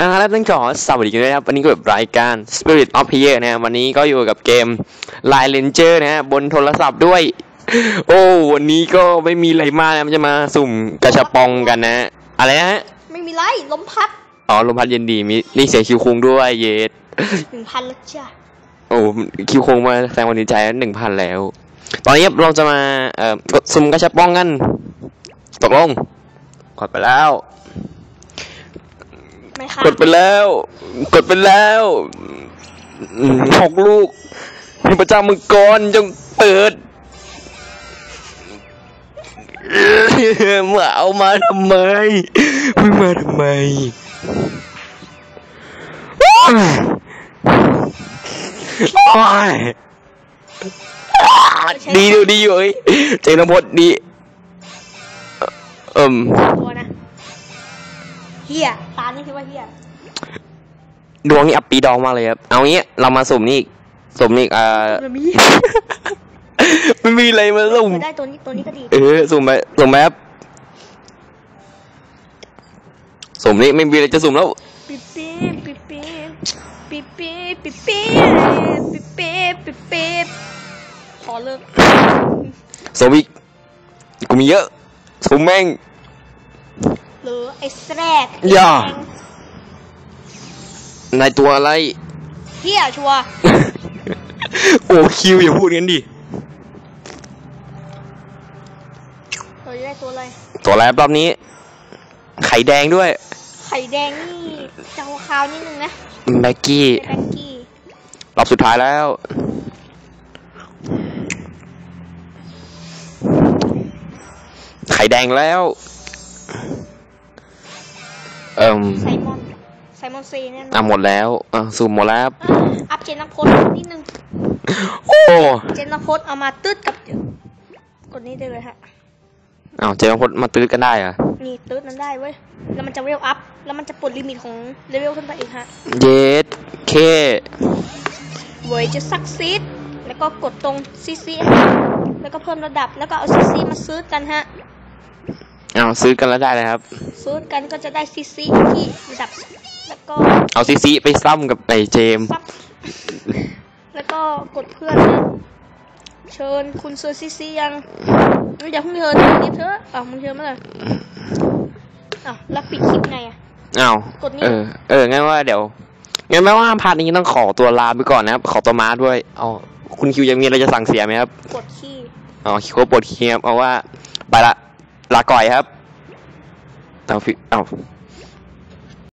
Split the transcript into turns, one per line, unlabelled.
อ่าแล้วต้องขอสวัสดีกันด้วยนะครับ วันนี้ก็แบบรายการ Spirit of Fear นะฮะวันนี้ก็อยู่กับเกม Line Ranger นะฮะบนโทรศัพท์ด้วย โอ้วันนี้ก็ไม่มีอะไรมากนะมันจะมาสุ่มกระชับปองกันนะฮะอะไรนะฮะ
ไม่มีไรลมพัด
อ๋อ ลมพัดเย็นดีมีนี่เสียงคิวคุงด้วยเยส
หนึ่งพันแล้วจ้ะ
โอ้คิวคุงมาแสดงความดีใจหนึ่งพันแล้ว ตอนนี้เราจะมาเอ่อกดสุ่มกระชับปองกันตกลงกดไปแล้ว
ไม่ค่ะ
กดไปแล้ว กดไปแล้วหกลูกให้พระเจ้ามังกรจงเปิดมื่อเอามาทำไมมึงมาทำไมโอ้ยดีดูดีอยู่เอ้ยเจนพจน์ดีเอิ่ม
เฮียตานี่คิดว่าเฮีย
ดวงนี่อับปีดองมากเลยครับ เอางี้เรามาสุ่มนี่อีกสุ่มนี่อีกอ่า
มันมี
ไม่มีอะไรมาสุ่ม
ไม่ได้ตัวนี้ตัวนี้ก็ดี
เออสุ่มไปสุ่มไปครับสุ่มนี่ไม่มีอะไรจะสุ่มแล้ว
ปิดปีดปิดปีดปิดปีดปิดปีดปิดปีดปิดปีดขอเลิก
สุ่มอีกกูมีเยอะสุ่มแม่ง
หรือไอ้แสรก
อย่า นายตัวอะไร
เฮียชัวร์
โอ้คิวอย่าพูดกันดิ
เราจะได้ตัวอะไร
ตัวแรกรอบนี้ ไข่แดงด้วย
ไข่แดงนี่จะขาวๆนิดนึงนะ
แบ็กกี้
เป็นแบ็กกี้
รอบสุดท้ายแล้ว ไข่แดงแล้ว เอิ่ม
ไซมอนไซมอนซีแน่นอน
อะหมดแล้วอะสุ่มหมดแล้วครับ
อะอัพเจนนพจน์นิดนึง
โอ้
เจนนพจน์เอามาตืดกับ กดนี้ได้เลยฮะ
อ้าวเจมส์พดมาตื้อกันได้เหรอะ
นี่ตืดมันได้เว้ย แล้วมันจะเวลอัพ แล้วมันจะปลดลิมิตของเลเวลขึ้นไปอีกฮะ
เยสเค
เว้ยจะซักซีดแล้วก็กดตรงซีซีแล้วก็เพิ่มระดับ แล้วก็เอาซีซีมาซื้อกันฮะ
อ้าวซื้อกันแล้วได้เลยครับ
ซื้อกันก็จะได้ซีซีที่ระดับแล้วก็
เอาซีซีไปซ้ำกับไอ้เจมส์
ซับแล้วก็กดเพื่อนนะเชิญคุณซื้อซีซียังไม่อยากเพิ่งเชิญนี่เถอะอ้าวมึงเชิญเมื่อไหร่อ้าวแล้วปิดคลิปไงอะ
อ้าว
กดนี่
เออ เออ งั้นว่าเดี๋ยว งั้นแม้ว่าพาร์ทนี้ต้องขอตัวลาไปก่อนนะครับ ขอตัวมาด้วย เอา คุณคิวยังมีอะไรจะสั่งเสียไหมครับ
กดขี้
อ๋อคิวปวดเคียบเอาว่า ไปละ ลาก่อยครับเอาฟิเอา